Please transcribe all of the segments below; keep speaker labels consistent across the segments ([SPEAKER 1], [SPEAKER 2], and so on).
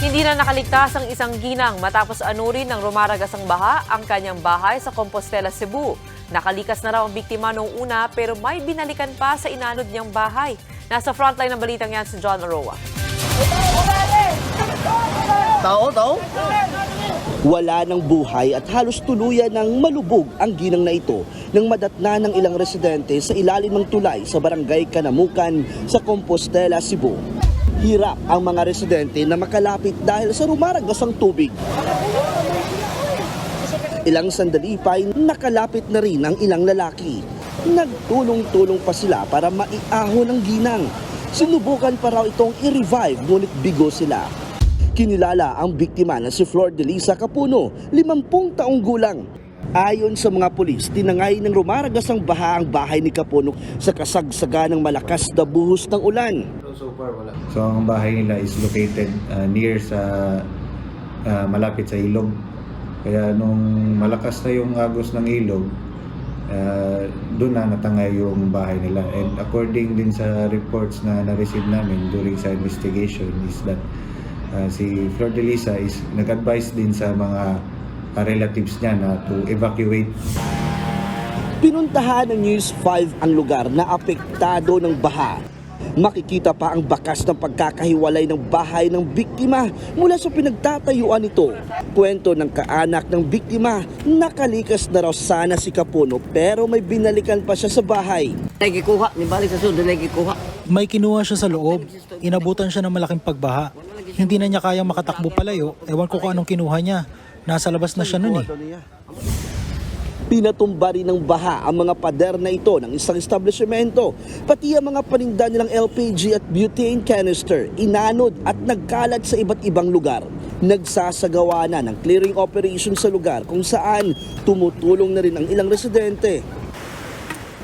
[SPEAKER 1] Hindi na nakaligtas ang isang ginang matapos anurin ng rumaragasang baha ang kanyang bahay sa Compostela, Cebu. Nakalikas na raw ang biktima noong una pero may binalikan pa sa inanod niyang bahay. Nasa frontline ng balitang yan si John Aroa.
[SPEAKER 2] Tao, tao? Wala ng buhay at halos tuluyan ng malubog ang ginang na ito nang madatna ng ilang residente sa ilalim ng tulay sa barangay Kanamukan sa Compostela, Cebu. Hirap ang mga residente na makalapit dahil sa rumaragas ang tubig. Ilang sandali pa ay nakalapit na rin ang ilang lalaki. Nagtulong-tulong pa sila para maiahon ang ginang. Sinubukan pa raw itong i-revive ngunit bigo sila. Kinilala ang biktima na si Flor de Lisa Capuno, 50 taong gulang. Ayon sa mga pulis, tinangay ng rumaragas ang baha ang bahay ni Capuno sa kasagsaga ng malakas na buhos ng ulan.
[SPEAKER 3] So far, wala. So ang bahay nila is located uh, near sa uh, malapit sa ilog. Kaya nung malakas na yung agos ng ilog, uh, doon na natangay yung bahay nila. And according din sa reports na na-receive namin during sa investigation is that uh, si Flor de Lisa is nag-advise din sa mga relatives niya na to evacuate
[SPEAKER 2] Pinuntahan ng News 5 ang lugar na apektado ng baha. Makikita pa ang bakas ng pagkakahiwalay ng bahay ng biktima mula sa pinagtatayuan nito. Kwento ng kaanak ng biktima, nakalikas na raw sana si Kapuno pero may binalikan pa siya sa bahay.
[SPEAKER 4] Nagkikuha, ni balik sa sundo, nagkikuha.
[SPEAKER 5] May kinuha siya sa loob. Inabutan siya ng malaking pagbaha. Hindi na niya kayang makatakbo palayo. Ewan ko kung anong kinuha niya. Nasa labas na siya nun eh.
[SPEAKER 2] Pinatumba rin ng baha ang mga pader na ito ng isang establishmento, pati ang mga paninda nilang LPG at butane canister, inanod at nagkalat sa iba't ibang lugar. Nagsasagawa na ng clearing operation sa lugar kung saan tumutulong na rin ang ilang residente.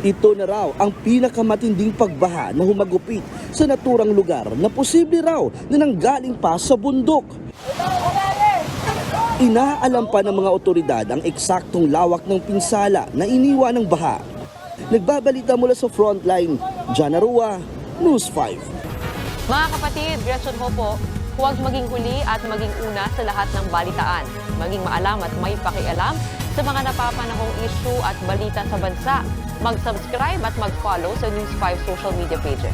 [SPEAKER 2] Ito na raw ang pinakamatinding pagbaha na humagupit sa naturang lugar na posible raw na nanggaling pa sa bundok. Inaalam pa ng mga otoridad ang eksaktong lawak ng pinsala na iniwan ng baha. Nagbabalita mula sa frontline, Jana Rua, News 5.
[SPEAKER 1] Mga kapatid, Gretchen ho po, huwag maging huli at maging una sa lahat ng balitaan. Maging maalam at may pakialam sa mga napapanahong issue at balita sa bansa. Mag-subscribe at mag-follow sa News 5 social media pages.